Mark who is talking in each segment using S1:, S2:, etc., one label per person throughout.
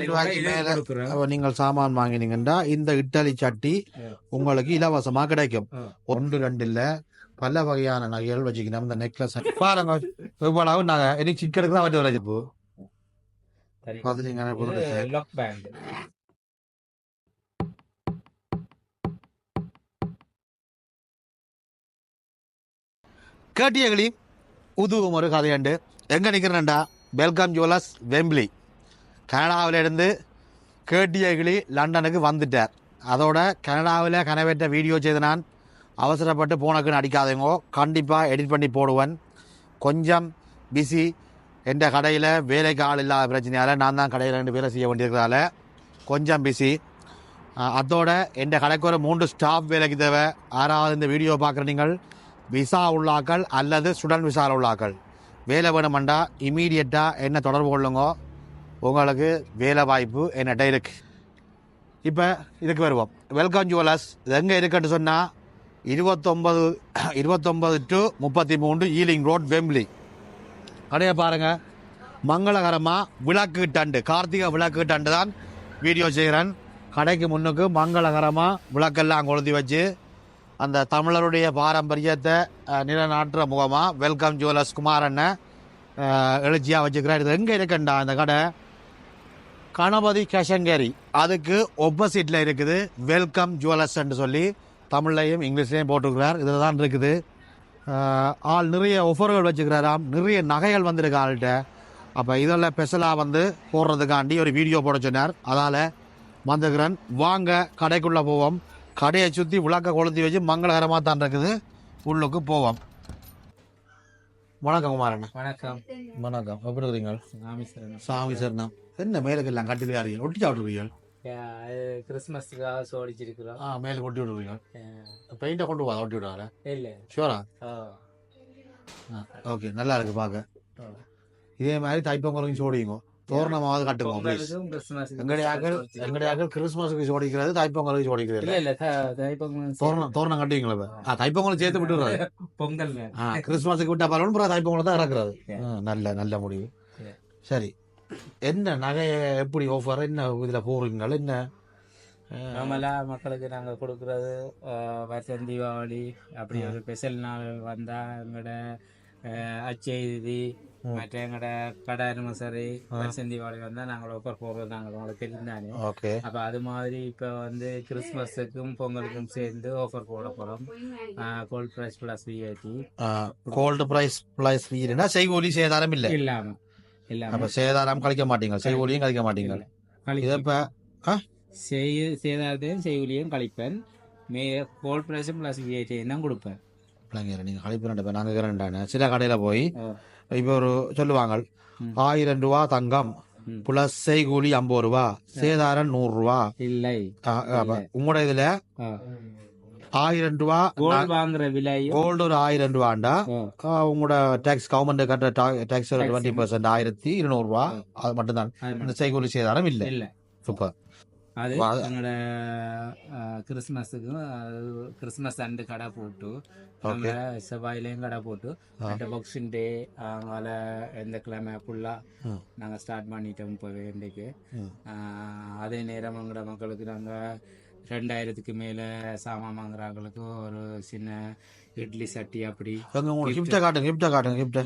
S1: ரூபாய்க்கு நீங்கள் சாமான் வாங்கினீங்கன்னா இந்த இட்டாலி சட்டி உங்களுக்கு இலவசமா கிடைக்கும். ஒன்று ரெண்டு இல்ல பல வகையான நகைகள் வச்சுக்கணும் இந்த நெக்லஸ் பாருங்க இவ்வளவு நகை. இனி சிக்கனுக்கு தான்
S2: இது
S1: பொருள்
S2: lock band.
S1: கேட்டியகளி உதுவும் ஒரு கதையுண்டு. எங்கே நிற்கிறேன்டா வெல்கம் ஜுவல்லர்ஸ் வெம்பிளி கனடாவிலிருந்து கேட்டியகிளி லண்டனுக்கு வந்துட்டார். அதோட கனடாவில் கனவேற்ற வீடியோ செய்து நான் அவசரப்பட்டு போனக்குன்னு அடிக்காதீங்கோ. கண்டிப்பாக எடிட் பண்ணி போடுவேன். கொஞ்சம் பிஸி எந்த கடையில் வேலைக்கு ஆள் இல்லாத பிரச்சனையால் நான் தான் கடையில் ரெண்டு பேரை செய்ய வேண்டியிருக்கிறதால கொஞ்சம் பிஸி அதோட எந்த கடைக்கு ஒரு மூன்று ஸ்டாஃப் வேலைக்கு தேவை. ஆறாவது இந்த வீடியோ பார்க்குற நீங்கள் விசா உள்ளாக்கள் அல்லது ஸ்டூடெண்ட் விசா உள்ளாக்கள். வேலை வேணுமெண்டா இமீடியட்டாக என்ன தொடர்பு கொள்ளுங்க. உங்களுக்கு வேலை வாய்ப்பு என்னட்ட இருக்கு இப்போ இதுக்கு வருவோம். வெல்கம் ஜுவலர்ஸ் இது எங்கே இருக்குன்னு சொன்னால் இருபத்தொம்பது இருபத்தொம்பது டு முப்பத்தி மூன்று ஈலிங் ரோட் வெம்லி கடையை பாருங்கள் மங்களகரமாக விளக்கு டண்டு கார்த்திகை விளக்கு டண்டு தான் வீடியோ செய்கிறேன் கடைக்கு முன்னுக்கு மங்களகரமாக விளக்கெல்லாம் கொளுத்தி வச்சு அந்த தமிழருடைய பாரம்பரியத்தை நிலநாட்டுற முகமாக வெல்கம் ஜுவல்லர்ஸ் குமாரண்ணை எழுச்சியாக வச்சுக்கிறார். இது எங்கே இருக்குண்டா இந்த கடை? கணபதி கேஷங்கேரி. அதுக்கு ஒப்போசிட்டில் இருக்குது வெல்கம் ஜுவல்லர்ஸ்ன்னு சொல்லி தமிழ்லையும் இங்கிலீஷ்லையும் போட்டிருக்கிறார். இதில் தான் இருக்குது. ஆள் நிறைய ஒஃபர்கள் வச்சுக்கிறாராம். நிறைய நகைகள் வந்திருக்கு ஆள்கிட்ட. அப்போ இதில் ஸ்பெஷலாக வந்து போடுறதுக்காண்டி ஒரு வீடியோ போட சொன்னார். அதால் வந்துக்கிறேன் வாங்க கடைக்குள்ளே போவோம். கடையை சுற்றி விளக்க கொளுத்தி வச்சு மங்களகரமாக தான் இருக்குது. உள்ளுக்கு போவோம். வணக்கம் குமாரண்ணா.
S2: வணக்கம்.
S1: வணக்கம். எப்படி இருக்கிறீங்க?
S2: ராமேஸ்வரன்.
S1: சாமி சரணம். என்ன மேலுக்கு எல்லாம் கட்டிலே அறியல் ஒட்டி
S2: அது கிறிஸ்மஸ்க்காக சோடிச்சிருக்கிறோம்.
S1: ஆ மேலே கொட்டி விடுவீங்க பெயிண்டை கொண்டு போதா ஒட்டி விடுவாங்க
S2: இல்ல.
S1: ஷூரா ஓகே நல்லா இருக்கு பார்க்க. இதே மாதிரி தைப்பொங்கலுக்கும் சோடிங்க தோரணமாவது
S2: கிறிஸ்மஸுக்கும்
S1: எங்கடையாக்கள். எங்கடையாக்கள் கிறிஸ்மஸுக்கு சோடிக்கிறது தைப்பொங்கலுக்கு சோடிக்கிறது.
S2: இல்ல இல்ல த- தைப்பொங்கல்
S1: தோரணம் தோரணம் கட்டுவீங்களா? ஆ. தைப்பொங்கல் சேர்த்து விட்டுறாரு.
S2: பொங்கல்
S1: ஆ கிறிஸ்மஸுக்கு விட்டா பரவாயில்ல தைப்பொங்கல் தான் இறக்குறது. நல்ல நல்ல முடிவு. சரி. என்ன நகையை எப்படி ஆஃபர் என்ன இதில் போடுறீங்க என்ன? ஆ,
S2: நார்மலா மக்களுக்கு நாங்க கொடுக்கறது வருஷம் தீபாவளி அப்படி ஒரு ஸ்பெஷல் நாள் வந்தா எங்களோட அச்செய்தி மற்ற எங்களோட கடை அனுமசரி வருஷம் தீபாவளி வந்தா நாங்கள் ஒப்பர் போடுறது நாங்கள் உங்களுக்கு தெரிந்தானே
S1: ஓகே.
S2: அப்ப அது மாதிரி இப்ப வந்து கிறிஸ்மஸுக்கும் பொங்கலுக்கும் சேர்ந்து ஆஃபர் போட போறோம். Gold price plus VAT
S1: gold price price வீடுனா செய்கூலி சேதாரம் இல்லை?
S2: இல்லாம இல்லாம.
S1: அப்ப சேதாரம் கழிக்க மாட்டீங்க செய்கூலியும் கழிக்க மாட்டீங்க. இதை இப்ப
S2: செய்ய சேதாரத்தையும் செய்குலியும் கழிப்பேன். மே கோல்ட் பிரைஸும் பிளஸ் விஐடி தான் கொடுப்பேன்.
S1: பிள்ளைங்க நீங்க கழிப்பு நாங்கள் இருக்கிறேன்டானே சில கடையில போய். இப்போ ஒரு சொல்லுவாங்க. ஆயிரம் ரூபா தங்கம். பிளஸ் செய்கூலி ஐம்பது ரூபா சேதாரம் நூறு ரூபா.
S2: இல்லை.
S1: உங்களோட இதுல ஆயிரம் ரூபா
S2: கோல்ட் வாங்குற விலையும்
S1: கோல்டு ஒரு ஆயிரம் ரூபாண்டா? உங்களோட டேக்ஸ் கவர்மெண்ட் கட்டுற டேக்ஸ் ஒரு டுவெண்ட்டி பர்சன்ட் ஆயிரத்தி இருநூறு ரூபா அது மட்டும்தான்.
S2: அது
S1: இந்த செய்கூலி சேதாரம் இல்லை.
S2: இல்ல.
S1: சூப்பர்.
S2: அது எங்களோட கிறிஸ்மஸுக்கும் கிறிஸ்மஸ் அண்டு கடை போட்டு செவ்வாயிலையும் கடை போட்டு அந்த பாக்ஸிங் டே அவங்கள எந்த கிழமை ஃபுல்லாக. நாங்கள் ஸ்டார்ட் பண்ணிட்டோம் இப்போ
S1: ம்.
S2: அதே நேரம் எங்களோட மக்களுக்கு நாங்கள் ரெண்டாயிரத்துக்கு மேலே சாமான் வாங்குறாங்களுக்கு ஒரு சின்ன இட்லி சட்டி அப்படி
S1: கிஃப்டை காட்டுங்க கிஃப்டை காட்டுங்க கிஃப்டை.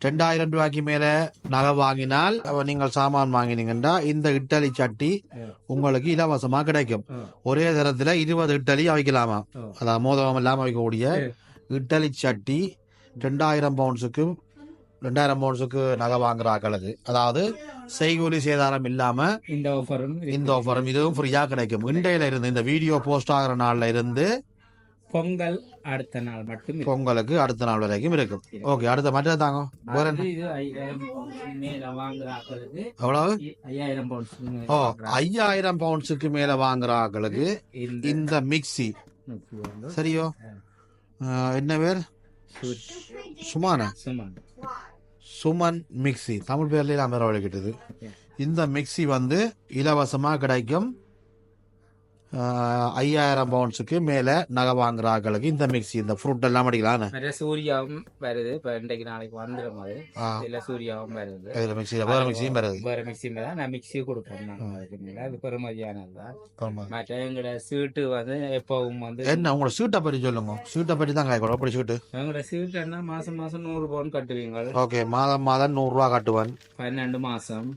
S1: ரெண்டாயிரம் ரூபாய்க்கு மேல நகை வாங்கினால் நீங்கள் சாமான் வாங்கினீங்கன்னா இந்த இட்டலி சட்டி. உங்களுக்கு இலவசமா கிடைக்கும். ஒரே தரத்துல இருபது இட்டலி வைக்கலாமா
S2: Oh.
S1: அதான் மோதகம் இல்லாம வைக்கக்கூடிய
S2: Yeah.
S1: இட்டலி சட்டி ரெண்டாயிரம் பவுண்ட்ஸுக்கு ரெண்டாயிரம் பவுண்ட்ஸுக்கு நகை வாங்குற ஆக்களுக்கு அதாவது செய்கூலி சேதாரம் இல்லாம
S2: இந்த ஆஃபரும்
S1: இந்த ஆஃபரும் இதுவும் ஃப்ரீயா கிடைக்கும். இண்டையில இருந்து இந்த வீடியோ போஸ்ட் ஆகிற நாள்ல இருந்து
S2: பொங்கல் அடுத்த நாள் மட்டும்.
S1: பொங்கலுக்கு அடுத்த நாள் வரைக்கும் இருக்கும். ஓகே அடுத்த மற்றது தாங்க. எவ்வளவு? ஓ ஐயாயிரம் பவுண்ட்ஸுக்கு மேல வாங்குற ஆக்களுக்கு
S2: இந்த வந்து
S1: சரியோ? என்ன பேர்? சுமானா?
S2: சுமன்.
S1: சுமன் மிக்ஸி தமிழ் பேர்லயே நான் வேற இந்த மிக்ஸி வந்து இலவசமா கிடைக்கும். ஐயாயிரம் பவுன்ஸுக்கு மேலே நகை வாங்குற ஆட்களுக்கு இந்த மிக்ஸி இந்த ஃப்ரூட் எல்லாம் அடிக்கலான்னு
S2: நிறைய சூர்யாவும் வருது. இப்போ இன்றைக்கு நாளைக்கு வந்துடும் அது.
S1: ஆ.
S2: இதில் சூர்யாவும் வருது.
S1: இதில் மிக்ஸி வேறு மிக்ஸியும் வருது.
S2: வேறு மிக்சி தான் நான் மிக்சி மேல. அது பெருமதியானது தான். மற்ற எங்களோட சீட்டு வந்து எப்பவும் வந்து
S1: என்ன உங்களோட சீட்டை பற்றி சொல்லுங்க. சீட்டை பற்றி தான் காய்க்கூட அப்படி சீட்டு
S2: எங்களோட சீட்டுன்னா மாசம் மாசம் நூறு பவுன் கட்டுவீங்க.
S1: ஓகே மாதம் மாதம் நூறுரூவா கட்டுவேன்.
S2: பன்னெண்டு மாசம்.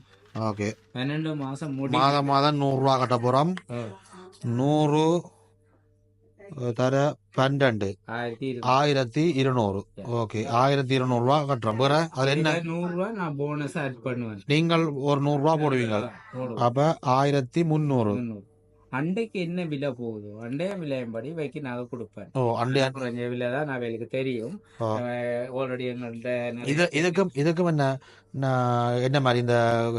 S1: ஓகே
S2: பன்னெண்டு மாசம்
S1: மாதம் மாதம் நூறுரூவா கட்ட போகிறோம்
S2: ஆ,
S1: நூறு தர பன்னெண்டு
S2: ஆயிரத்தி இரு-
S1: ஆயிரத்தி இருநூறு ஓகே ஆயிரத்தி இருநூறுவா கட்டுறோம் வேற அதில் என்ன
S2: நூறு ரூபா நான் போனஸ் ஆட் பண்ணுவேன்
S1: நீங்கள் ஒரு நூறுரூவா போடுவீங்க
S2: போடுவேன்.
S1: அப்போ ஆயிரத்தி முந்நூறு.
S2: அண்டைக்கு என்ன விலை போகுதோ அண்டைய விலையம்படி வைக்க நான் கொடுப்பேன்
S1: ஓ அண்டியா
S2: குறைஞ்ச விலை தான் நான் எனக்கு தெரியும். ஆல்ரெடி எங்கள்கிட்ட
S1: இது இதுக்கும் இதுக்கும் என்ன என்ன மாதிரி இந்த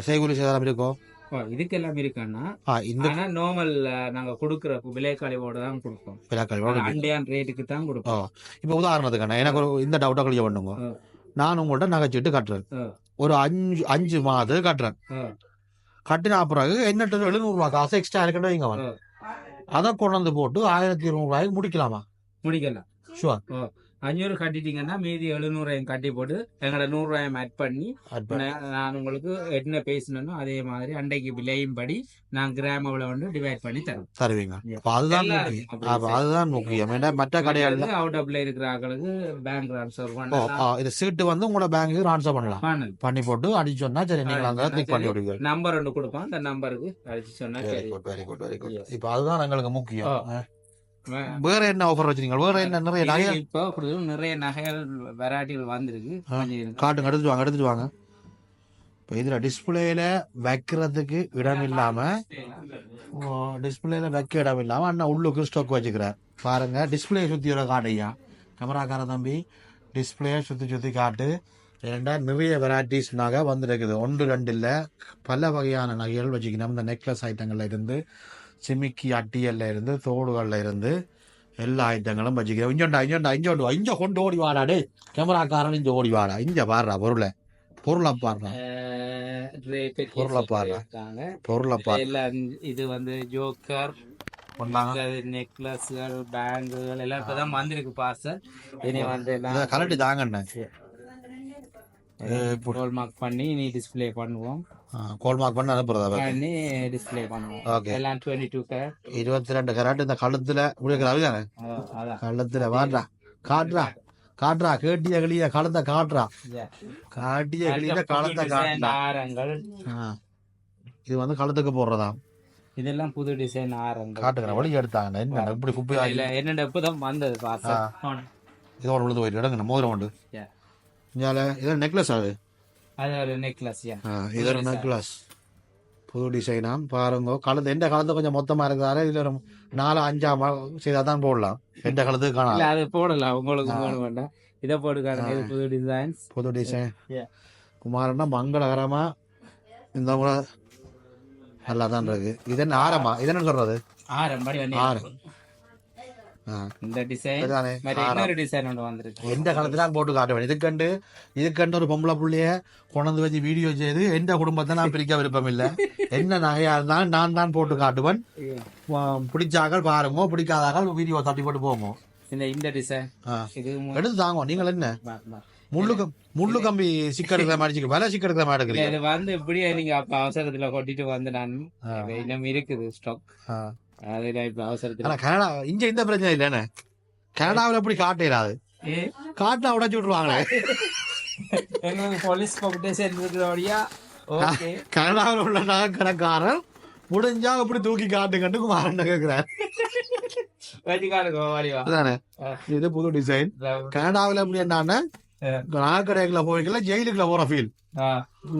S1: செய்கூலி சேதாரம் இருக்கும்
S2: ஓ, இதுக்கெல்லாம் இருக்கான்னா
S1: இந்த
S2: நார்மல் நாங்க கொடுக்குற விலைக்கழிவோட தான் கொடுப்போம்
S1: விழாக்கள்
S2: அண்டையான் ரேட்டுக்கு தான் கொடுப்போம்
S1: இப்போ உதாரணத்துக்கு எனக்கு ஒரு இந்த டவுட்டை கழிய பண்ணுங்க. நான் உங்கள்கிட்ட நகைச்சீட்டு கட்டுறேன். ஒரு அஞ்சு அஞ்சு மாதம் கட்டுறேன். கட்டின பிறகு என்னட்டு எழுநூறுவா காசு எக்ஸ்ட்ரா அவன்.
S2: ஆ.
S1: அதை கொண்டு வந்து போட்டு ஆயிரத்தி இருநூறுவாய்க்கு முடிக்கலாமா
S2: முடிக்கலாம்
S1: ஷுவர்
S2: அஞ்சூறு கட்டிட்டீங்கன்னா மீதி எழுநூறாயிரம் கட்டி போட்டு எங்களோட நூறுரூவாயம் ஆட் பண்ணி நான் உங்களுக்கு என்ன பேசணும்னோ அதே மாதிரி அண்டைக்கு விலையும் படி நான் கிராம் வந்து டிவைட் பண்ணி தரேன்.
S1: தருவீங்க. அதுதான் அதுதான் முக்கியம். மற்ற கடைகள்ல
S2: அவுட் ஆஃப்ல இருக்கிற ஆட்களுக்கு பேங்க் ட்ரான்ஸ்ஃபர் பண்ணலாம்.
S1: இது சீட்டு வந்து உங்களோட பேங்க்கு ட்ரான்ஸ்ஃபர் பண்ணலாம். பண்ணி போட்டு அடிச்சு சொன்னா சரி நீங்கள் அங்கே கிளிக் பண்ணி
S2: சரி.
S1: விடுவீங்க.
S2: நம்பர் ஒன்று கொடுப்பான் அந்த நம்பருக்கு அடிச்சு சொன்னா
S1: வெரி
S2: சரி.
S1: Good very good very good
S2: Yes.
S1: இப்போ அதுதான் எங்களுக்கு முக்கியம். வேற என்ன ஆஃபர் வச்சிருக்கீங்க? வேற என்ன நிறைய நகை
S2: இப்போ நிறைய நகைகள் வெரைட்டிகள் வந்திருக்கு.
S1: காட்டுங்க எடுத்துட்டு வாங்க எடுத்துட்டு வாங்க. இப்போ இதில் டிஸ்பிளேல வைக்கிறதுக்கு இடம் இல்லாம டிஸ்பிளேல வைக்க இடம் இல்லாம அண்ணா உள்ளுக்கு ஸ்டாக் வச்சுக்கிறார். பாருங்க டிஸ்பிளே சுத்தி ஒரு காட்டையா கேமராக்கார தம்பி டிஸ்பிளே சுத்தி சுத்தி காட்டு. ஏன்டா நிறைய வெரைட்டிஸ் நகை வந்திருக்குது. ஒன்று ரெண்டு இல்லை. பல வகையான நகைகள் வச்சுக்கணும். இந்த நெக்லஸ் ஐட்டங்கள்ல இருந்து சிமிக்கி அட்டியல்ல இருந்து தோடுகள்ல இருந்து எல்லா ஐட்டங்களும் வச்சுக்கிறோம் இஞ்சோண்டா இஞ்சோண்டா இஞ்சோண்டு. இஞ்ச கொண்டு ஓடி வாடா டே கேமராக்காரன் இஞ்ச ஓடி வாடா. இஞ்ச பாடுறா பொருளை. பொருளை பாடுறா பொருளை.
S2: இருக்காங்க.
S1: பொருளை பாரு.
S2: எல்லாம் இது வந்து ஜோக்கர் நெக்லஸ்கள் பேங்குகள் எல்லாம் இப்பதான் வந்திருக்கு பார்சல். இனி வந்து
S1: கலட்டி தாங்கண்ணே.
S2: ரோல் மார்க் பண்ணி நீ டிஸ்ப்ளே பண்ணுவோம்.
S1: கோல் மார்க் பண்ணி அனுப்புறதா
S2: பண்ணி டிஸ்ப்ளே பண்ணுவோம்.
S1: ஓகே
S2: எல்லாம் டுவெண்ட்டி டூ கேர்
S1: இருபத்தி ரெண்டு கராட்டு இந்த கழுத்துல முடிக்கிற அவிதானே
S2: அதான்.
S1: கழுத்துல வாடுறா. காட்டுறா. காட்டுறா. கேட்டிய கிளிய கழுத்த காட்டுறா.
S2: Yeah.
S1: காட்டிய கிளிய கழுத்த
S2: புது design
S1: காட்டுறா.
S2: ஆரங்கள்.
S1: ஆ. இது வந்து கழுத்துக்கு போடுறதா?
S2: இதெல்லாம் புது டிசைன் ஆரங்கள்.
S1: காட்டுக்கிற வழி எடுத்தாங்க. என்ன இப்படி குப்பையா
S2: இல்ல என்னடா இப்பதான் வந்தது பார்சல்
S1: இதோட விழுந்து போயிட்டு இடங்க மோதிரம் உண்டு.
S2: Yeah.
S1: இஞ்சால இது நெக்லஸ் அது?
S2: அது ஒரு நெக்லஸ்
S1: இது ஒரு நெக்லஸ் புது டிசைனா பாருங்க. கழுத்து எந்த காலத்து கொஞ்சம் மொத்தமா இருக்கிறதால இதுல ஒரு நாலு அஞ்சா செய்தா தான் போடலாம். எந்த காலத்துக்கு காணலாம்
S2: அது போடலாம். உங்களுக்கு போட வேண்டாம். இதை போட்டு காட்டுங்க. இது புது டிசைன்ஸ்
S1: புது டிசைன். குமாரன்னா மங்களகரமா இந்த முறை நல்லா தான் இருக்கு. இது என்ன ஆரமா இது என்ன சொல்றது?
S2: ஆரம்
S1: ஆரம்.
S2: இந்த டிசைன். இன்னொரு டிசைன் ஒன்று வந்திருக்கு.
S1: எந்த காலத்துல போட்டு காட்டுவேன். இதுக்கண்டு இதுக்கண்டு ஒரு பொம்பளை புள்ளைய கொண்டு வச்சு வீடியோ செய்து எந்த குடும்பத்தை நான் பிரிக்க விருப்பம் இல்லை என்ன நகையா இருந்தாலும் நான் தான் போட்டு காட்டுவேன். பிடிச்சாக்கள் பாருங்க பிடிக்காதாக்கள் வீடியோ தட்டி போட்டு போங்க
S2: இந்த இந்த டிசைன்
S1: எடுத்து தாங்க நீங்கள் என்ன. முள்ளு முள்ளு கம்பி சிக்கெடுக்கிற மாதிரி வேலை சிக்கெடுக்கிற மாதிரி எடுக்கிறீங்க?
S2: இது வந்து இப்படியே நீங்க அப்ப அவசரத்துல கொட்டிட்டு வந்து நான் இன்னும் இருக்குது ஸ்டாக் அவசரத்துல.
S1: ஆனா கனடா இங்க இந்த பிரச்சனை இல்லைண்ணே கனடாவில் எப்படி காட்டிடாது காட்டினா உடச்சு விட்டுருவாங்களே.
S2: போலீஸ் காம்படிஷன் இருக்கிறபடியா ஓகே.
S1: கனடாவில் உள்ள நகை கணக்காரன் முடிஞ்சா அப்படி தூக்கி காட்டுங்கன்னு குமாரன் கேட்கிறார் அதானே? இது புது டிசைன் கனடாவில் எப்படி என்னன்னா நகைக்கடைக்குள்ள போய்க்கல ஜெயிலுக்குள்ள போற ஃபீல்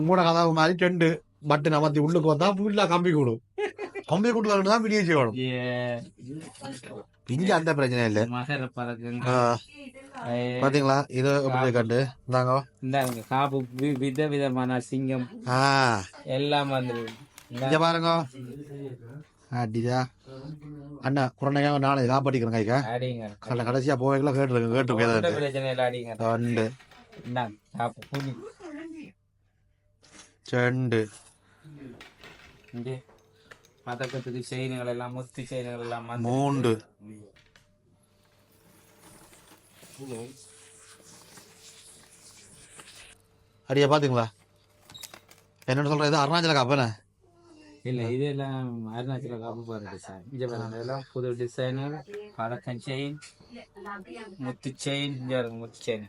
S1: மூட கதவு மாதிரி டெண்டு பட்டு நமத்தி உள்ளுக்கு வந்தா ஃபுல்லா கம்பி கூடும். கம்பி கூட்டு தான் வீடியோ செய்யணும் இங்க அந்த பிரச்சனை இல்லை. பாத்தீங்களா? இது எப்படி கண்டு. இந்தாங்க.
S2: இந்தாங்க காப்பு. வித விதமான சிங்கம். எல்லாம் இந்தா,
S1: இங்க பாருங்க. அடிதா அண்ணா குரணையா நாளை காப்பாட்டிக்கிறேன் கைக்கா.
S2: அடிங்க.
S1: கட கடைசியா போவேங்களா கேட்டுருங்க கேட்டுருக்கேன்
S2: பிரச்சனை இல்லை அடிங்க.
S1: ரெண்டு
S2: இந்தாங்க பதக்கத்துக்கு செயின்கள் எல்லாம் முத்து செயின்கள் எல்லாம்
S1: மூண்டு. அடியா பாத்தீங்களா? என்னன்னு சொல்ற இது அருணாச்சல காப்பன
S2: இல்ல இதெல்லாம் அருணாச்சல காப்பு பாரு டிசைன் இங்க பாருங்க இதெல்லாம் புது டிசைனர் பதக்கம் செயின் முத்து செயின் இங்க பாருங்க முத்து செயின்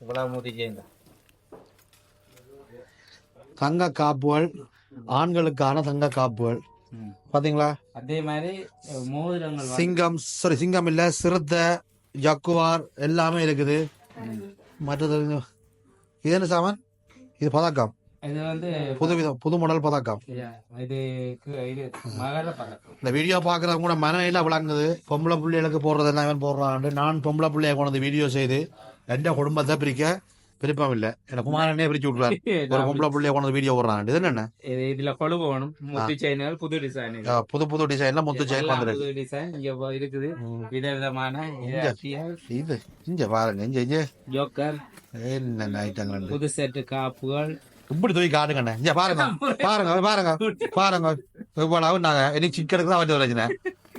S2: இவ்வளவு முத்து செயின் தான்.
S1: தங்க காப்புகள் ஆண்களுக்கான தங்க காப்புகள். பாத்தீங்களா?
S2: அதே மாதிரி மோதிரங்கள்
S1: சிங்கம் சாரி சிங்கம் இல்ல சிறுத்தை ஜக்குவார் எல்லாமே இருக்குது. மற்றது இது- என்ன சாமான்? இது பதக்கம்.
S2: இது வந்து
S1: புது விதம் புது மாடல் பதக்கம்.
S2: இது
S1: இந்த வீடியோ பார்க்குறவங்க கூட மனையில விளங்குது. பொம்பளை பிள்ளைகளுக்கு போடுறது இவன் போடுறான் நான் பொம்பளை பிள்ளைய கொண்டு வீடியோ செய்து எந்த குடும்பத்தை பிரிக்க விருப்பம் இல்லை. எனக்கு குமாரனே பிரிச்சு விட்றாரு ஒரு பொம்பளை பிள்ளைய கொண்டு வீடியோ போடுறான். இது என்ன
S2: இது இதுல கொழு போகணும். முத்து செயின்கள் புது டிசைன்
S1: புது புது டிசைன்ல முத்து செயின் வந்துருக்கு
S2: புது டிசைன் இங்க போ- இருக்குது. விதவிதமான
S1: இது இங்க பாருங்க இங்க இங்க.
S2: ஜோக்கர்.
S1: என்ன ஐட்டங்கள்
S2: புது செட்டு காப்புகள்.
S1: இப்படி தூக்கி காட்டுங்கண்ணே. இங்க பாருங்க பாருங்க பாருங்க பாருங்க. இவ்வளவு நாங்க எனக்கு சிக்கனுக்கு தான் அவர்கிட்ட பிரச்சனை.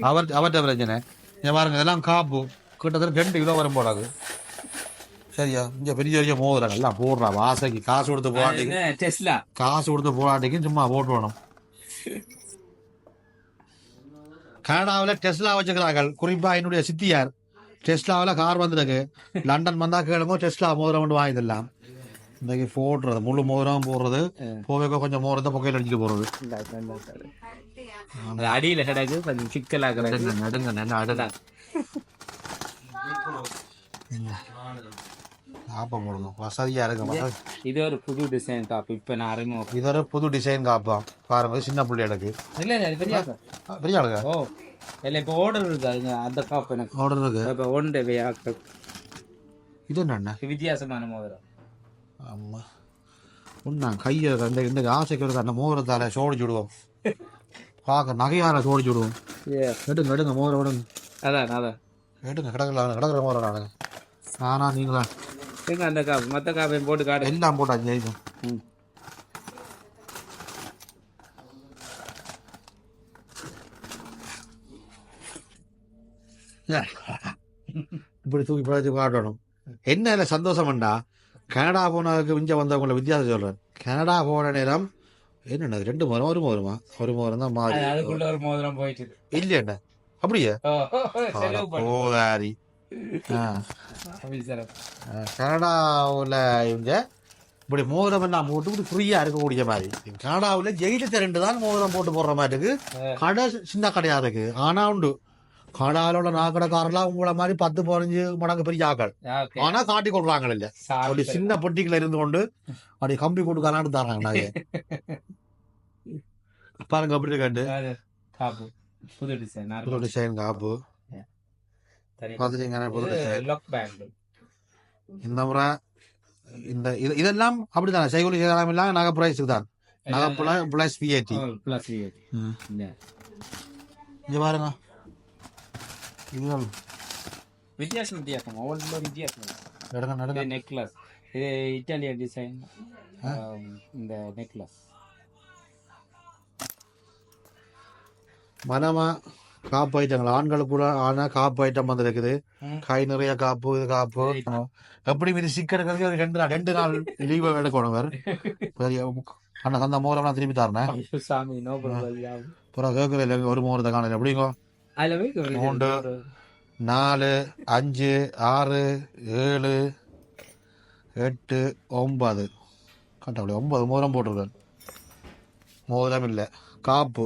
S1: அவர் அவர்கிட்ட பிரச்சனை. இங்க பாருங்க இதெல்லாம் காப்பு. கிட்டத்தட்ட ரெண்டு கிலோ வரும் போடாது சரியா? இங்க பெரிய பெரிய மோதிரங்கள் எல்லாம் போடுறான் வாசைக்கு காசு கொடுத்து போராட்டிக்கு காசு கொடுத்து போராட்டிக்கு சும்மா போட்டு வேணும் கனடாவில் டெஸ்லா வச்சுக்கிறார்கள் குறிப்பா என்னுடைய சித்தியார். டெஸ்லாவில் கார் வந்திருக்கு. லண்டன் வந்தா கேளுங்க டெஸ்லா மோதிரம் கொண்டு வாங்கிடலாம். இன்னைக்கு போடுறது. முழு மோதிரம் போடுறது. போக கொஞ்சம் மோதிரத்தை புகையில் அடிச்சுட்டு போறது.
S2: அது அடியில கிடக்கு கொஞ்சம் சிக்கலா கிடக்கு
S1: நடுங்க காப்பம் போடணும். வசதியா இருக்கு வசதி.
S2: இது ஒரு புது டிசைன் காப்பு. இப்ப நான் அறிமுகம்.
S1: இது ஒரு புது டிசைன் காப்பாம் பாருங்க சின்ன பிள்ளைகளுக்கு
S2: இல்ல இல்ல பெரிய
S1: பெரிய ஆளுங்க
S2: ஓ இல்ல இப்ப ஆர்டர் இருக்கு அதுங்க அந்த காப்பு எனக்கு.
S1: ஆர்டர் இருக்கு.
S2: இப்ப ஒன்று ஆக்கம்
S1: இது என்ன
S2: வித்தியாசமான மோதிரம்.
S1: ஆமா. உண்ணா கையை அந்த இந்த ஆசைக்கு அந்த மோதிரத்தால சோடிச்சு விடுவோம். பார்க்க நகையால சோடிச்சு விடுவோம். எடுங்க எடுங்க மோதிரம் எடுங்க.
S2: அதான் அதான்.
S1: எடுங்க கிடக்கல கிடக்குற மோதிரம் நானுங்க நானா நீங்களா?
S2: எங்க அந்த காப்பு மத்த காப்பையும் போட்டு காட்டு
S1: எல்லாம் போட்டாச்சு
S2: ம்.
S1: இப்படி தூக்கி பழச்சு காட்டணும். என்ன இல்லை சந்தோஷம்டா கனடா போனதுக்கு மிஞ்ச வந்தவங்கள வித்தியாசம் சொல்றேன். கனடா போன நேரம் என்னண்ணா இது ரெண்டு மரம் ஒரு மரமா ஒரு மரம் தான் மாறி
S2: அது அதுக்குள்ள ஒரு மோதிரம் போயிட்டு.
S1: இல்லையண்ணா அப்படியே. போதாரி. கனடாவில் இவங்க இப்படி மோதிரம் எல்லாம் போட்டு இப்படி ஃப்ரீயாக இருக்கக்கூடிய மாதிரி. கனடாவில் ஜெயிலத்தை ரெண்டு தான் மோதிரம் போட்டு போடுற மாதிரி இருக்கு. கடை சின்ன கடையாக இருக்கு. ஆனால் உண்டு. கனடாவில் நாக்கடைக்காரெல்லாம் உங்களை மாதிரி பத்து பதினஞ்சு மடங்கு பெரிய ஆக்கள்
S2: ஓகே.
S1: ஆனா காட்டி கொடுக்குறாங்க இல்ல. அப்படி. சின்ன பொட்டிக்குள்ள இருந்து கொண்டு அப்படி கம்பி கொடுக்கலான்னு தராங்க நகையை பாருங்க அப்படி கண்டு.
S2: டிசைன்
S1: புது டிசைன் காப்பு.
S2: பேண்ட்
S1: இந்த முறை இந்த இது இதெல்லாம் அப்படிதான்? செய்கூலி சேதாரம் இல்லாம நகை பிரைஸுக்கு தான் நகை பிளஸ் பிஏடி
S2: பிளஸ்
S1: இங்க பாருங்க. இதுதான்.
S2: வித்தியாசம் வித்தியாசம். ஒவ்வொன்றுல வித்தியாசம்.
S1: நடுங்க நடுங்க.
S2: நெக்லஸ் இது இட்டாலியன் டிசைன் இந்த நெக்லஸ்
S1: மனமா காப்பு ஐட்டங்கள் ஆண்களுக்குள்ள ஆனா காப்பு ஐட்டம் வந்து இருக்குது
S2: ம்.
S1: கை நிறைய காப்பு இது காப்பு. எப்படி இது சிக்கனுக்கு ஒரு ரெண்டு நாள் ரெண்டு நாள் லீவ் எடுக்கணும் வேறு அண்ணா தந்த மோரெல்லாம் திருப்பி தரேன்
S2: சாமி நோ ப்ராப்ளம்
S1: அப்புறம் கேட்கவே இல்லை ஒரு மோரத்தை காணல எப்படிங்கோ? மூன்று. நாலு அஞ்சு ஆறு ஏழு எட்டு ஒன்பது. கண்டாப்படி ஒன்பது மோதிரம் போட்டிருக்கேன் மோதிரம் இல்லை காப்பு.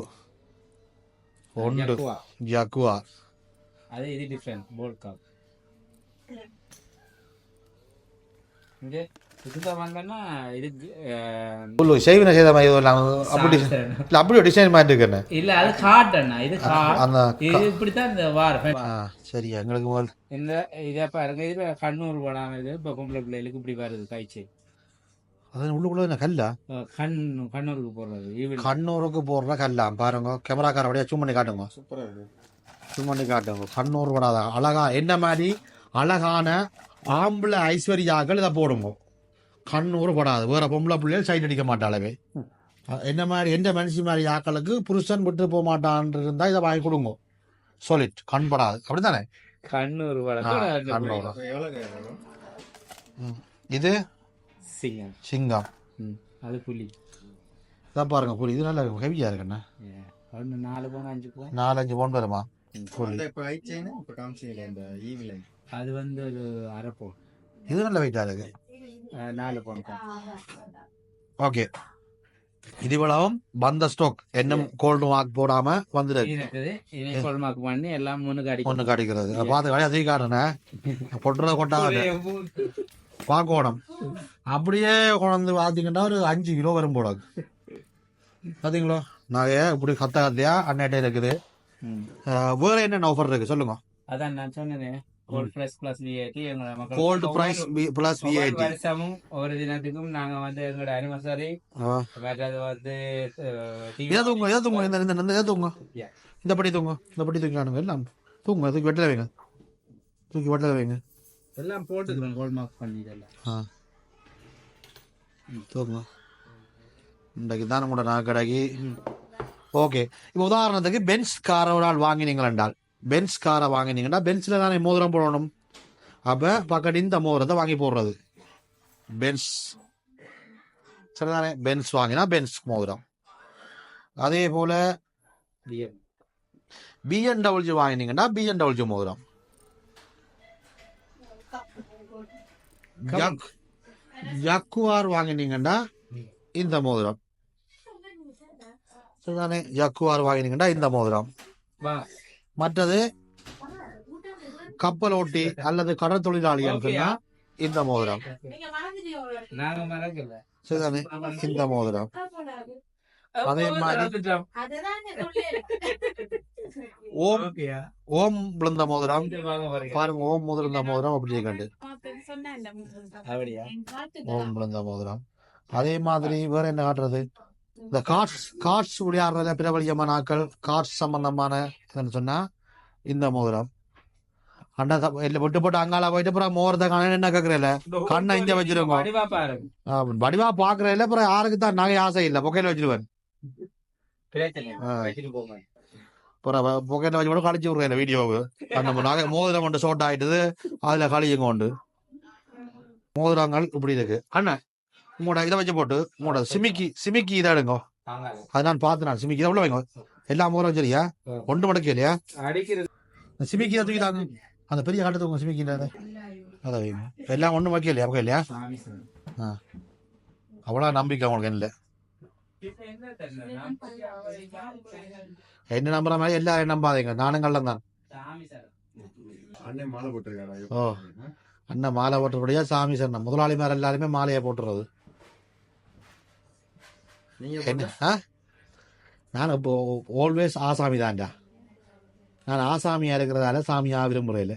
S2: இது அஹ்,
S1: சொல்லு செய்வினை செய்த மாதிரி எதுவும் இல்லாம அப்படி அப்படி டிசைன் மாதிரி இருக்கேன்னு
S2: இல்ல அது காட் அண்ணா. இது
S1: அந்த
S2: இது இப்படித்தான் இந்த வார்
S1: சரி எங்களுக்கு
S2: இந்த இதை பாருங்க. இது கண்ணூர் படம் இது இப்போ பொம்பளை பிள்ளைகளுக்கு இப்படி வருது காய்ச்சி
S1: அது உள்ளுக்குள்ள என்ன கல்லா
S2: அஹ் கண் கண்ணூருக்கு போடுறது
S1: கண்ணூருக்கு போடுற கல்லா பாருங்க கேமராக்கார அப்படியே பண்ணி காட்டுங்க பண்ணி காட்டுங்க கண்ணூர் படாத அழகா என்ன மாதிரி அழகான ஆம்பளை ஐஸ்வர்யாக்கள் இதை போடுங்க கண்ணூர் படாது வேற பொம்பளை பிள்ளைகள் சைட் அடிக்க மாட்டாளவே என்ன மாதிரி எந்த மனுஷி மாதிரி ஆக்களுக்கு புருஷன் விட்டு போக மாட்டான் இருந்தா இதை வாங்கி கொடுங்க சொல்லிட் கண்படாது அப்படித்தானே
S2: கண்ணூர்
S1: ஆ, கண்ணூர். இது
S2: சிங்கம்.
S1: சிங்கம்.
S2: ம், அது புலி.
S1: இதான் பாருங்க புலி. இது நல்லா ஹெவியா இருக்குண்ணா.
S2: ஒன்று நாலு போன அஞ்சு போ
S1: நாலஞ்சு பவுன் வருமா?
S3: ஈவில
S2: அது வந்து ஒரு அரை போ.
S1: இது நல்ல வெயிட்டா இருக்கு.
S2: நாலு போன
S1: ஓகே இது இவ்வளவும் வந்த ஸ்டாக் என்னும் கோல்டு மார்க் போடாம வந்துருக்கு
S2: இருக்குது. இனி கொள்மாக்கு பண்ணி எல்லாம் முன்னுக்கு
S1: ஒண்ணு
S2: அடிக்கணும்
S1: காட்டிக்கிறது. அதை பார்த்து கடை அதிக காட்டுனேன் பொட்டுறத கொட்டாது. பார்க்கணும் அப்படியே கொண்டு பார்த்தீங்கன்னா ஒரு அஞ்சு கிலோ வரும் போல பார்த்தீங்களா நகைய இப்படி கத்த கத்தையா அன்னைட்டே இருக்குது. வேற என்னென்ன ஆஃபர் இருக்கு சொல்லுங்க.
S2: அதான் நான் சொன்னேன் கோல்ட் பிரைஸ் பிளஸ் விஐடி எங்களோட
S1: கோல்டு பிரைஸ் பிளஸ் விஐடி
S2: வருஷமும் ஒரு தினத்துக்கும் நாங்க வந்து எங்களோட அனிவர்சரி வந்து
S1: தூங்க இதை தூங்க இந்த இந்த தூங்க?
S2: Yeah.
S1: இந்த படி தூங்க இந்த படி தூக்கினானுங்க எல்லாம். தூங்க தூக்கி வெட்டில வைங்க. தூக்கி வெட்டில வைங்க.
S2: எல்லாம் போட்டுக்கிறோம் கோல்ட் மார்க் பண்ணி இதெல்லாம்.
S1: ஆ. தூங்க இன்றைக்கு தான் உங்களோட நான் கடைக்கு. ஓகே. இப்போ உதாரணத்துக்கு பென்ஸ் காரை ஒரு ஆள் வாங்கினீங்கள் என்றால் பென்ஸ் காரை வாங்கினீங்கன்னா பென்ஸில் தானே மோதிரம் போடணும். அப்போ பக்கத்து இந்த மோதிரத்தை வாங்கி போடுறது. பென்ஸ் சரிதானே? பென்ஸ் வாங்கினா பென்ஸ் மோதிரம். அதே போல். பிஎன்டபிள்யூ வாங்கினீங்கன்னா பிஎன்டபிள்யூ மோதிரம். ஜக்குவார் வாங்கினீங்கன்னா இந்த மோதிரம் சரிதானே ஜக்குவார் வாங்கினீங்கன்னா இந்த மோதிரம்
S2: வா
S1: மற்றது கப்பல் ஓட்டி அல்லது கடல் தொழிலாளிகள் சொன்னா இந்த மோதிரம் சரிதானே இந்த மோதிரம் அதே மாதிரி ஓம் ஓம் விழுந்த மோதிரம் பாருங்க ஓம் விழுந்த மோதிரம் அப்படி கண்டு
S2: அப்படியா
S1: ஓம் விழுந்த மோதிரம் அதே மாதிரி வேற என்ன காட்டுறது இந்த கார்ட்ஸ் கார்ட்ஸ் விளையாடுறதுல பிரபலியமான ஆக்கள் கார்ட்ஸ் சம்பந்தமான என்னன்னு சொன்னா இந்த மோதிரம் அண்ணா இல்ல விட்டு போட்டு அங்கால போயிட்டு அப்புறம் மோதிரத்தை காண என்ன கேக்குறல கண்ணை இங்க வச்சிருங்க.
S2: வடிவா
S1: பாக்குறதுல அப்புறம் யாருக்கு தான் நகை ஆசை இல்ல பொக்கையில வச்சிருவேன் ஆ. பொக்கையில வச்சு கூட கழிச்சு விடுறேன் வீடியோவு அந்த நகை மோதிரம் கொண்டு ஷோட் ஆயிட்டுது அதுல கழியுங்க கொண்டு மோதிரங்கள் இப்படி இருக்கு அண்ணன் உங்களோட இதை வச்சு போட்டு உங்களோட சிமிக்கி சிமிக்கி இதை எடுங்க. அது நான் பார்த்து நான் சிமிக்கி உள்ள வைங்க எல்லா மோதிரம் சரியா
S2: ஆ.
S1: ஒன்று மடக்கு இல்லையா இந்த சிமிக்கி தான் தூக்கி தாங்க அந்த பெரிய காட்டு தூங்க சிமிக்கி அதை வைங்க எல்லாம் ஒன்றும் வைக்க இல்லையா
S2: சாமி.
S1: அவ்வளோ நம்பிக்கை உங்களுக்கு இல்லை
S2: இப்ப என்ன
S1: நம்புற மாதிரி எல்லாரும் நம்பாதீங்க நானும் கள்ளம் தான்
S2: சார்
S1: ஓ அண்ணன் மாலை போட்டபடியா சாமி சரணம் முதலாளிமார் எல்லாருமே மாலையை போட்டுறது
S3: நீங்க
S1: என்ன ஆ நான் இப்போ ஆல்வேஸ் ஆசாமி தான்டா நான் ஆசாமியா இருக்கிறதால சாமியா விரும்புறையில்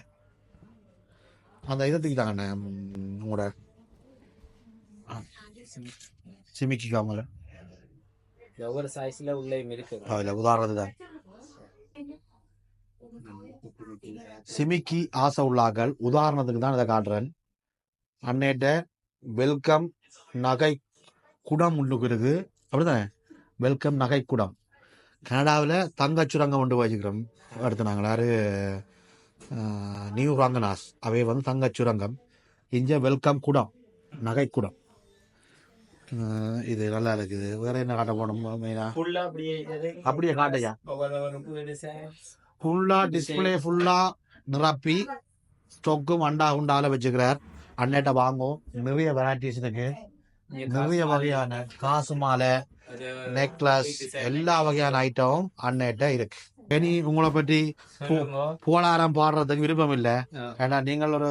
S1: அந்த இதை தூக்கிட்டாங்க அண்ணன் ம், உங்களோட சிமிக்கி காமல
S2: ஒவ்வொரு சைஸ்ல உள்ளேயும் இருக்கு
S1: அதுல உதாரணத்து தான். சிமிக்கி ஆசை உள்ளாக்கள் உதாரணத்துக்கு தான் இதை காட்டுறேன். அன்னேட்ட வெல்கம் நகை குடம் உண்டுக்கிறது அப்படிதானே? வெல்கம் நகை குடம். கனடாவில் தங்கச் சுரங்கம் ஒன்று வச்சுக்கிறோம். அடுத்து நாங்கள் யாரு? நியூ ரங்கநாஸ். அவை வந்து தங்கச் சுரங்கம். இங்கே வெல்கம் குடம் நகை குடம். இது நல்லா இருக்குது. வேற என்ன காட்ட போனோம் மெயினா?
S2: அப்படியே
S1: காட்டையா ஃபுல்லா டிஸ்பிளே ஃபுல்லா நிரப்பி ஸ்டொக்கும் அண்டா உண்டால வச்சுக்கிறார். அண்ணேட்ட வாங்கும் நிறைய வெரைட்டிஸ் இருக்கு. நிறைய வகையான காசு மாலை நெக்லஸ் எல்லா வகையான ஐட்டமும் அண்ணேட்ட இருக்கு. இனி உங்களை பற்றி. புகழாரம் பாடுறதுக்கு விருப்பம் இல்ல. ஏன்னா நீங்கள் ஒரு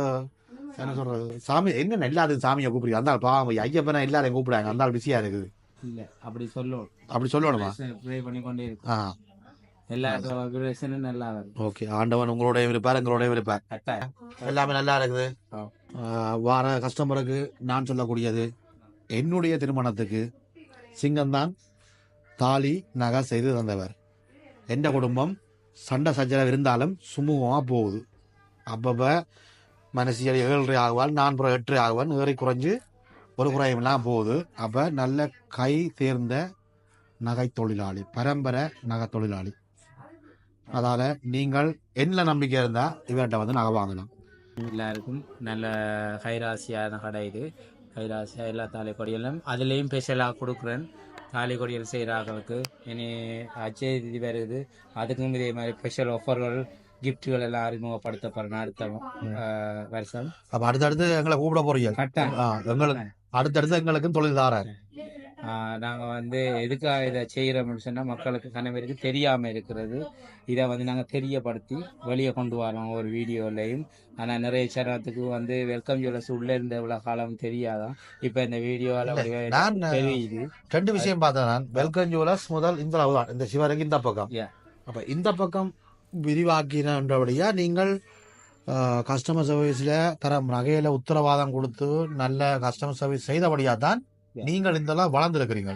S1: என்ன சொல்றது? சாமி என்ன எல்லாத்துக்கும் சாமியை கூப்பிடுங்க அந்த பாவம். ஐயப்பனை எல்லாரையும் கூப்பிடுறாங்க. அந்த பிஸியா இருக்குது.
S2: இல்ல அப்படி சொல்லுவோம்.
S1: அப்படி சொல்லணுமா?
S2: ப்ரே பண்ணி கொண்டே இருக்கு.
S1: ஆ.
S2: எல்லா வைப்ரேஷனும் நல்லா
S1: ஓகே ஆண்டவன் உங்களோடய இருப்பார் எங்களோடய இருப்பார். எல்லாமே நல்லா இருக்குது. வார கஸ்டமருக்கு நான் சொல்லக்கூடியது என்னுடைய திருமணத்துக்கு சிங்கம்தான் தாலி நகை செய்து தந்தவர். எந்த குடும்பம் சண்டை சச்சரவு இருந்தாலும் சுமூகமாக போகுது. அப்பப்போ மனசியல் ஏழரை ஆகுவாள் நான்கு எட்டு ஆகுவான் ஏறி குறைஞ்சு ஒரு குறையெல்லாம் போகுது. அப்போ நல்ல கை தேர்ந்த நகை தொழிலாளி பரம்பரை நகை தொழிலாளி அதால் நீங்கள் என்ன நம்பிக்கை இருந்தால் இவர்கிட்ட வந்து நகை வாங்கலாம்.
S2: எல்லாருக்கும் நல்ல கைராசியான கடை இது. கைராசியாக எல்லா தாலிக்கொடியிலும் அதுலேயும் ஸ்பெஷலாக கொடுக்குறேன். தாலிக்கொடியில் கொடியல் செய்கிறார்களுக்கு இனி அச்சே இது வருது. அதுக்கும் இதே மாதிரி ஸ்பெஷல் ஆஃபர்கள் கிஃப்ட்டுகள் எல்லாம் அறிமுகப்படுத்தப்படுறேன் அடுத்த வருஷம்
S1: அப்ப அடுத்தடுத்து எங்களை கூப்பிட போறீங்க. எங்களுக்கு அடுத்தடுத்து எங்களுக்கும் தொழில் தாரார்
S2: நாங்கள் வந்து எதுக்காக இதை செய்கிறோம்னு சொன்னால் மக்களுக்கு கணவருக்கு தெரியாமல் இருக்கிறது. இதை வந்து நாங்கள் தெரியப்படுத்தி வெளியே கொண்டு வரோம் ஒரு வீடியோலையும். ஆனால் நிறைய சேனத்துக்கு வந்து வெல்கம் ஜுவல்லர்ஸ் உள்ளே இருந்த இவ்வளோ காலம் தெரியாதான் இப்போ இந்த வீடியோவில் தெரியுது.
S1: ரெண்டு விஷயம் பார்த்தேன் நான். வெல்கம் ஜுவலர்ஸ் முதல் இந்த இந்த சிவரங்க இந்த பக்கம். அப்ப இந்த பக்கம் விரிவாக்கினபடியா நீங்கள் கஸ்டமர் சர்வீஸ்ல தர நகையில உத்தரவாதம் கொடுத்து நல்ல கஸ்டமர் சர்வீஸ் செய்தபடியா தான். நீங்கள் இதெல்லாம் வளர்ந்துருக்கிறீங்க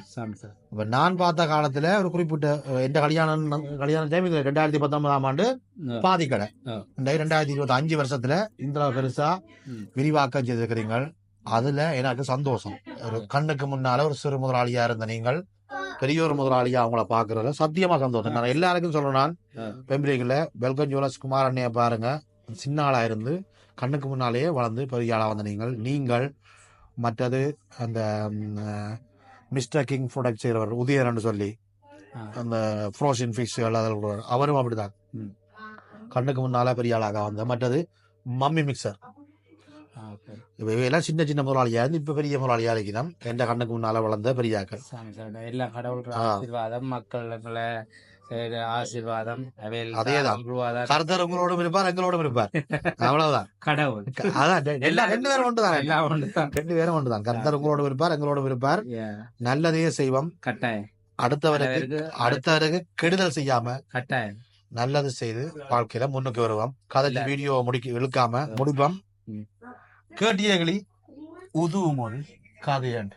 S1: இப்ப நான் பார்த்த காலத்துல ஒரு குறிப்பிட்ட எந்த கல்யாணம் கல்யாண டைம் ரெண்டாயிரத்தி பத்தொன்பதாம் ஆண்டு. பாதி கடை ரெண்டாயிரத்தி இருபத்தி அஞ்சு வருஷத்துல இந்த பெருசா
S2: ம்.
S1: விரிவாக்கம் செய்திருக்கிறீங்க அதுல எனக்கு சந்தோஷம். ஒரு கண்ணுக்கு முன்னால ஒரு சிறு முதலாளியா இருந்த நீங்கள் பெரிய ஒரு முதலாளியா அவங்கள பாக்குறதுல சத்தியமா சந்தோஷம் நான் எல்லாருக்கும் சொல்றேன்
S2: ஆ.
S1: பெம்பிரிகளை வெல்கம் ஜுவலர்ஸ் குமார் அண்ணைய பாருங்க சின்ன ஆளா இருந்து கண்ணுக்கு முன்னாலேயே வளர்ந்து பெரிய ஆளா வந்த நீங்கள் நீங்கள் மற்றது அந்த மிஸ்டர் கிங் ப்ராடக்ட் செய்கிறவர் உதயரன் சொல்லி. அந்த ஃப்ரோசன் ஃபிஷ் அதில் விடுவார். அவரும் அப்படிதான். கண்ணுக்கு முன்னால பெரிய ஆளாக வந்த மற்றது மம்மி மிக்சர்
S2: ஓகே
S1: இவையெல்லாம் சின்ன சின்ன முதலாளியா இருந்து இப்ப பெரிய முதலாளியா இருக்கிறோம் எந்த கண்ணுக்கு முன்னால வளர்ந்த பெரியாக்கள்.
S2: எல்லா கடவுள்
S1: ஆ.
S2: ஆசீர்வாதம்
S1: கருத்தர் உங்களோடும் இருப்பார் எங்களோடும் இருப்பார். அவ்வளவுதான்.
S2: கடவுள்.
S1: அதான் ரெண்டு பேரும் ஒன்றுதான்.
S2: எல்லாம் ஒன்றுதான்.
S1: ரெண்டு பேரும் ஒன்றுதான். கர்த்தர் உங்களோடும் இருப்பார் எங்களோடும் இருப்பார்.
S2: Yeah.
S1: நல்லதே செய்வோம்.
S2: கட்டாயம்.
S1: அடுத்தவருக்கு அடுத்தவருக்கு கெடுதல் செய்யாம
S2: கட்டாயம்.
S1: நல்லது செய்து வாழ்க்கையில முன்னுக்கு வருவோம்.
S2: இல்ல.
S1: வீடியோ முடிக்க இழுக்காம முடிப்போம். கேட்டியகளி உதுவும் ஒரு கதையாண்டு.